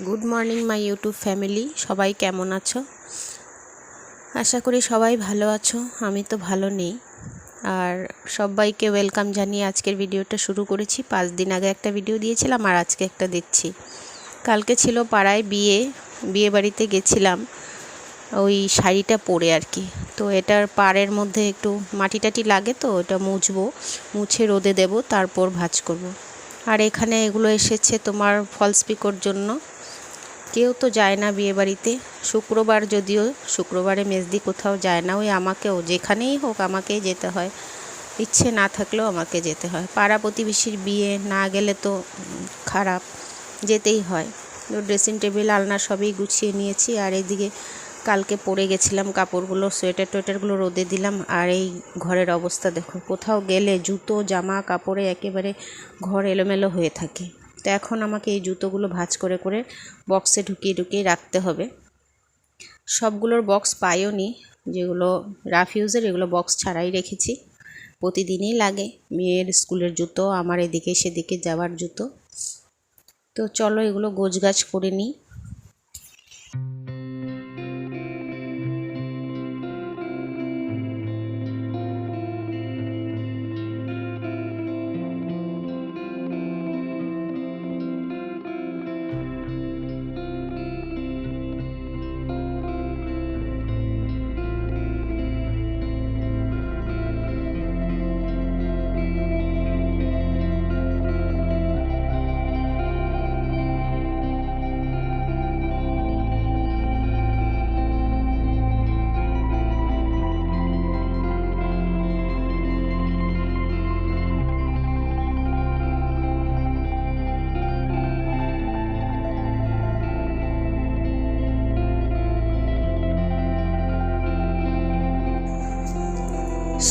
Good morning my YouTube family সবাই কেমন আছো? আশা করি সবাই ভালো আছো, আমি তো ভালো নেই। আর সবাইকে ওয়েলকাম জানিয়ে আজকের ভিডিওটা শুরু করেছি। পাঁচ দিন আগে একটা ভিডিও দিয়েছিলাম, আর আজকে একটা দিচ্ছি। কালকে ছিল পাড়ায় বিয়ে বিয়ে বাড়িতে গেছিলাম। ওই শাড়িটা পরে আর কি। তো এটার পাড়ের মধ্যে একটু মাটি টাটি লাগে তো এটা মুছবো, মুছে রোদে দেব, তারপর ভাজ করব। আর এখানে এগুলো এসেছে তোমার ফলস পিকোর জন্য। কেউ তো যায় না বিয়ে বাড়িতে শুক্রবার যদিও শুক্রবারে মেজদি কোথাও যায় না, ওই আমাকেও, যেখানেই হোক আমাকেই যেতে হয়। ইচ্ছে না থাকলেও আমাকে যেতে হয়। পাড়া প্রতিবেশীর বিয়ে না গেলে তো খারাপ, যেতেই হয়। ড্রেসিং টেবিল আলনা সবই গুছিয়ে নিয়েছি, আর এদিকে কালকে পরে গেছিলাম কাপড়গুলো, সোয়েটার টোয়েটারগুলো রোদে দিলাম। আর এই ঘরের অবস্থা দেখো, কোথাও গেলে জুতো, জামা, কাপড়ে একেবারে ঘর এলোমেলো হয়ে থাকে। তো এখন আমাকে এই জুতোগুলো ভাঁজ করে করে বক্সে ঢুকিয়ে ঢুকিয়ে রাখতে হবে। সবগুলোর বক্স পাইও নি, যেগুলো রাফিউজের এগুলো বক্স ছাড়াই রেখেছি। প্রতিদিনই লাগে, মেয়ের স্কুলের জুতো, আমার এদিকে, সেদিকে যাওয়ার জুতো। তো চলো এগুলো গোছগাছ করে নিই।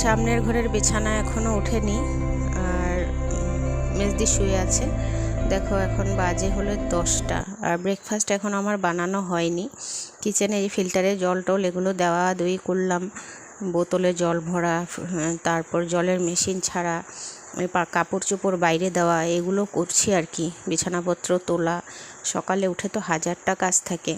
সামনের ঘরের বিছানা এখনও ওঠেনি আর মেজদি শুয়ে আছে। দেখো, এখন বাজে হলো দশটা আর ব্রেকফাস্ট এখন আমার বানানো হয়নি। কিচেনে এই ফিল্টারে জল টল এগুলো দেওয়া দই করলাম। বোতলে জল ভরা তারপর জলের মেশিন ছাড়া কাপড় চোপড় বাইরে দেওয়া, এগুলো করছি আর কি। বিছানাপত্র তোলা, সকালে উঠে তো হাজারটা কাজ থাকে।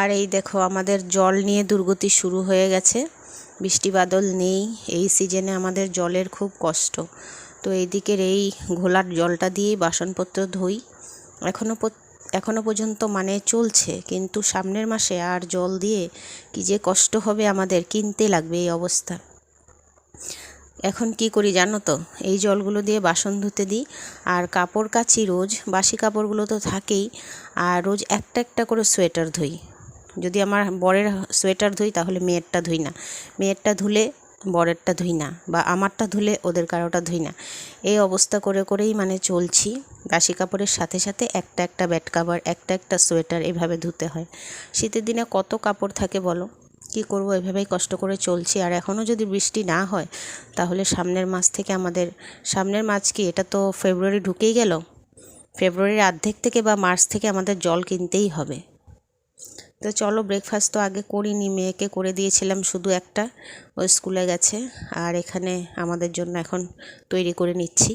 আর এই দেখো, আমাদের জল নিয়ে দুর্গতি শুরু হয়ে গেছে। বৃষ্টি বাদল নেই, এই সিজনে আমাদের জলের খুব কষ্ট। তো এই দিকের এই ঘোলার জলটা দিয়েই বাসনপত্র ধুই। এখনও এখনও পর্যন্ত মানে চলছে, কিন্তু সামনের মাসে আর জল দিয়ে কি যে কষ্ট হবে আমাদের, কিনতে লাগবে এই অবস্থা। এখন কি করি জানো তো? এই জলগুলো দিয়ে বাসন ধুতে দিই, আর কাপড় কাচি রোজ। বাসি কাপড়গুলো তো থাকেই, আর রোজ একটা একটা করে সোয়েটার ধুই। যদি আমার বরের সোয়েটার ধুই, তাহলে মেয়েরটা ধুই না। মেয়েরটা ধুলে বরেরটা ধুই না বা আমারটা ধুলে ওদের কারোটা ধুই না। এই অবস্থা করে করেই মানে চলছি। বাসি কাপড়ের সাথে সাথে একটা একটা ব্যাট কাভার, একটা একটা সোয়েটার এভাবে ধুতে হয়। শীতের দিনে কত কাপড় থাকে বলো? কি করব? এভাবেই কষ্ট করে চলছি। আর এখনও যদি বৃষ্টি না হয়, তাহলে সামনের মাস থেকে আমাদের, সামনের মাস কি? এটা তো ফেব্রুয়ারি ঢুকেই গেল। ফেব্রুয়ারির অর্ধেক থেকে বা মার্চ থেকে আমাদের জল কিনতেই হবে। তো চলো ব্রেকফাস্ট তো আগে করিনি, মেয়েকে করে দিয়েছিলাম শুধু একটা। ও স্কুলে গেছে আর এখানে আমাদের জন্য এখন তৈরি করে নিচ্ছি।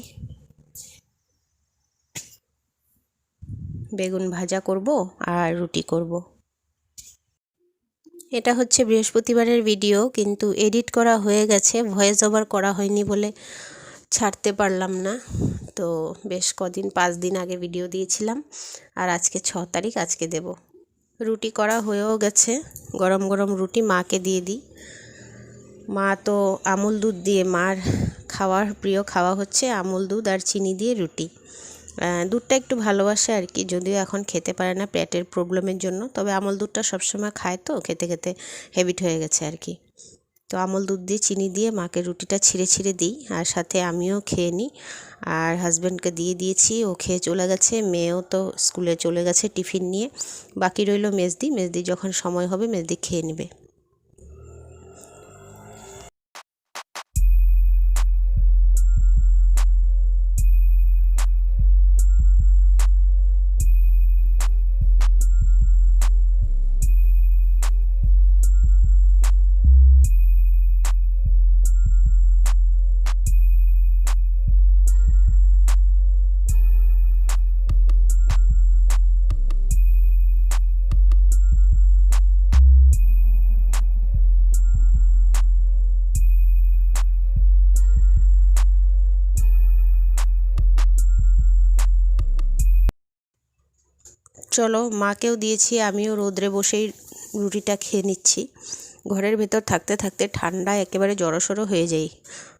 বেগুন ভাজা করব আর রুটি করব। এটা হচ্ছে বৃহস্পতিবারের ভিডিও, কিন্তু এডিট করা হয়ে গেছে ভয়েস ওভার করা হয়নি বলে ছাড়তে পারলাম না। তো বেশ কদিন, পাঁচ দিন আগে ভিডিও দিয়েছিলাম, আর আজকে ছ তারিখ, আজকে দেবো। রুটি করা হয়েও গেছে। গরম গরম রুটি মাকে দিয়ে দিই। মা তো আমুল দুধ দিয়ে মার খাওয়ার প্রিয় খাওয়া হচ্ছে আমুল দুধ আর চিনি দিয়ে রুটি। দুধটা একটু ভালোবাসে আর কি, যদিও এখন খেতে পারে না পেটের প্রবলেমের জন্য, তবে আমল দুধটা সবসময় খায় তো, খেতে খেতে হ্যাবিট হয়ে গেছে আর কি। তো আমল দুধ দিয়ে, চিনি দিয়ে মাকে রুটিটা ছিঁড়ে ছিঁড়ে দিই আর সাথে আমিও খেয়ে নিই। আর হাজব্যান্ডকে দিয়ে দিয়েছি, ও খেয়ে চলে গেছে, মেয়েও তো স্কুলে চলে গেছে টিফিন নিয়ে। বাকি রইল মেজদি মেজদি যখন সময় হবে মেজদি খেয়ে নেবে। চলো, মাকেও দিয়েছি, আমিও রোদ্রে বসেই রুটিটা খেয়ে নিচ্ছি। ঘরের ভেতর থাকতে থাকতে ঠান্ডা একেবারে জড়সড়ো হয়ে যাই।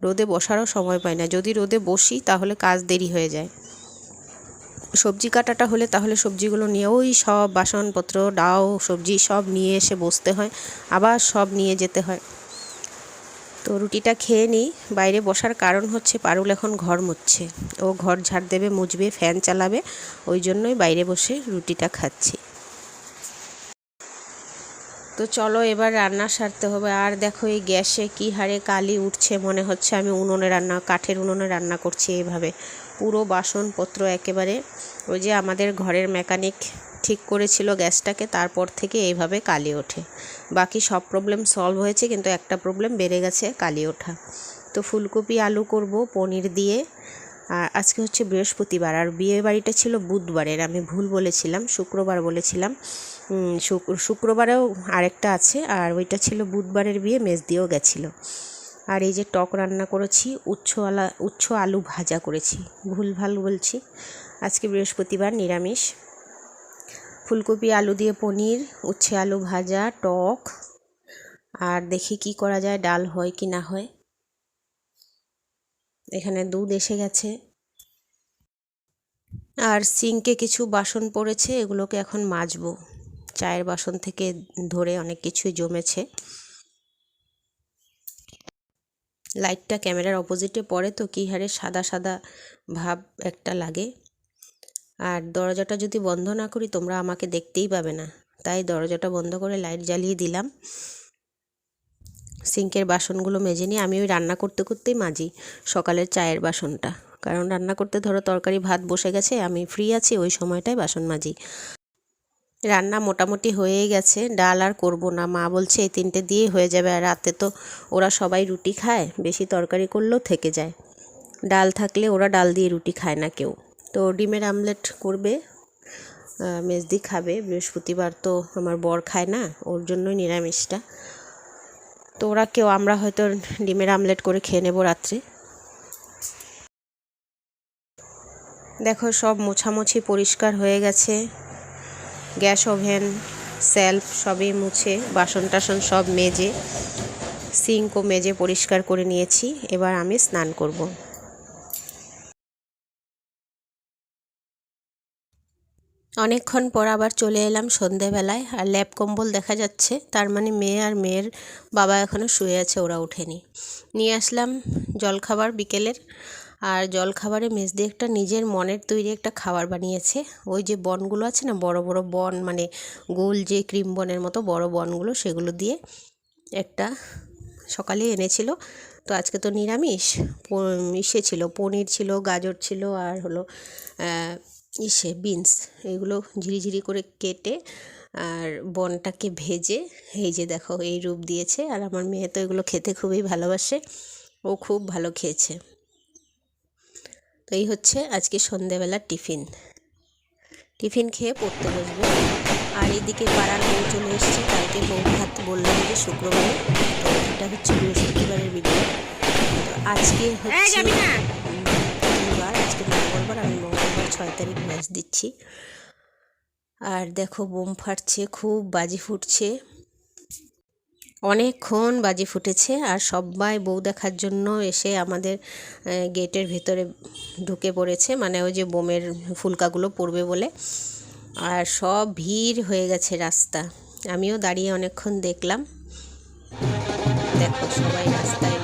রোদে বসারও সময় পাই না। যদি রোদে বসি, তাহলে কাজ দেরি হয়ে যায়। সবজি কাটাটা হলে তাহলে সবজিগুলো নিয়ে ওই সব বাসনপত্র, ডাও, সবজি সব নিয়ে এসে বসতে হয়। আবার সব নিয়ে যেতে হয়। তো রুটিটা খেয়ে নিই। বাইরে বসার কারণ হচ্ছে পারুল এখন ঘর মুছছে। ও ঘর ঝাড় দেবে, মুছবে, ফ্যান চালাবে, ওই জন্যই বাইরে বসে রুটিটা খাচ্ছি। তো চলো এবার রান্না সারতে হবে। আর দেখো এই গ্যাসে কি হারে কালি উঠছে, মনে হচ্ছে আমি উনুনে রান্না, কাঠের উনুনে রান্না করছি এইভাবে পুরো বাসনপত্র একেবারে ওই যে আমাদের ঘরের মেকানিক ঠিক করেছিল গ্যাসটাকে, তারপর থেকে এইভাবে কালি ওঠে। বাকি সব প্রবলেম সলভ হয়েছে, কিন্তু একটা প্রবলেম বেড়ে গেছে কালি ওঠা। তো ফুলকপি, আলু করব, পনির দিয়ে। আর আজকে হচ্ছে বৃহস্পতিবার, আর বিয়ে বাড়িটা ছিল বুধবারের, আমি ভুল বলেছিলাম, শুক্রবার বলেছিলাম। শুক্রবারেও আরেকটা আছে, আর ওইটা ছিল বুধবারের বিয়ে, মেজ দিয়েও গেছিল। আর এই যে টক রান্না করেছি, উচ্ছ আলা, উচ্ছ আলু ভাজা করেছি। ভুল ভালো বলছি। আজকে বৃহস্পতিবার নিরামিষ। ফুলকপি, আলু দিয়ে পনির, উচ্ছে আলু ভাজা, টক। আর দেখি কি করা যায়, ডাল হয় কি না হয়। এখানে দুধ এসে গেছে। আর সিঙ্কে কিছু বাসন পড়েছে, এগুলোকে এখন মাজবো। চায়ের বাসন থেকে ধরে অনেক কিছুই জমেছে। লাইটটা ক্যামেরার অপোজিটে পড়ে, তো কী হারে সাদা সাদা ভাব একটা লাগে। আর দরজাটা যদি বন্ধ না করি, তোমরা আমাকে দেখতেই পাবে না। তাই দরজাটা বন্ধ করে লাইট জ্বালিয়ে দিলাম। সিঙ্কের বাসনগুলো মেজে নিয়ে আমি ওই রান্না করতে করতেই মাজি সকালের চায়ের বাসনটা। কারণ রান্না করতে ধরো তরকারি, ভাত বসে গেছে, আমি ফ্রি আছি, ওই সময়টায় বাসন মাজি। রান্না মোটামুটি হয়েই গেছে, ডাল আর করব না। মা বলছে, এই তিনটে দিয়েই হয়ে যাবে, আর রাতে তো ওরা সবাই রুটি খায়, বেশি তরকারি করলেও থেকে যায়। ডাল থাকলে ওরা ডাল দিয়ে রুটি খায় না কেউ। তো ডিমের আমলেট করবে মেজদি খাবে। বৃহস্পতিবার তো আমার বর খায় না, ওর জন্যই নিরামিষটা। তো ওরা কেউ, আমরা হয়তো ডিমের আমলেট করে খেয়ে নেব রাত্রে। দেখো, সব মোছামুছি পরিষ্কার হয়ে গেছে। গ্যাস ওভেন, সেলফ সবই মুছে বাসন টাসন সব মেজে, সিঙ্কও মেজে পরিষ্কার করে নিয়েছি। এবার আমি স্নান করব। অনেকক্ষণ পর আবার চলে এলাম সন্ধেবেলায়, আর ল্যাপ কম্বল দেখা যাচ্ছে। তার মানে মেয়ে আর মেয়ের বাবা এখনও শুয়ে আছে, ওরা ওঠেনি। নিয়ে আসলাম জলখাবার বিকেলের, আর জলখাবারে মেজদি একটা নিজের মনের তৈরি একটা খাবার বানিয়েছে। ওই যে বনগুলো আছে না, বড় বড় বন মানে গোল যে ক্রিম বনের মতো বড় বনগুলো, সেগুলো দিয়ে একটা সকালে এনেছিল। তো আজকে তো নিরামিষ ইসে ছিল, পনির ছিল, গাজর ছিল, আর হলো ইসে বিনস এগুলো ঝিরিঝিরি করে কেটে আর বনটাকে ভেজে এই যে দেখো এই রূপ দিয়েছে। আর আমার মেয়ে তো এগুলো খেতে খুবই ভালোবাসে ও খুব ভালো খেয়েছে। তো এই হচ্ছে আজকে সন্ধেবেলার টিফিন। টিফিন খেয়ে পড়তে বসবো। আর এইদিকে পাড়ার বউ চলে এসছে কালকে বউ ভাত বললাম যে শুক্রবারে তো এটা হচ্ছে বৃহস্পতিবারের ভিডিও তো আজকে হচ্ছে আজকে মঙ্গলবার আমি ছয় তারিখ ম্যাচ দিচ্ছি। আর দেখো বোম ফাটছে, খুব বাজি ফুটছে। অনেকক্ষণ বাজি ফুটেছে আর সবাই বউ দেখার জন্য এসে আমাদের গেটের ভেতরে ঢুকে পড়েছে। মানে ওই যে বোমের ফুলকাগুলো পড়বে বলে। আর সব ভিড় হয়ে গেছে রাস্তা। আমিও দাঁড়িয়ে অনেকক্ষণ দেখলাম। দেখো সবাই রাস্তায়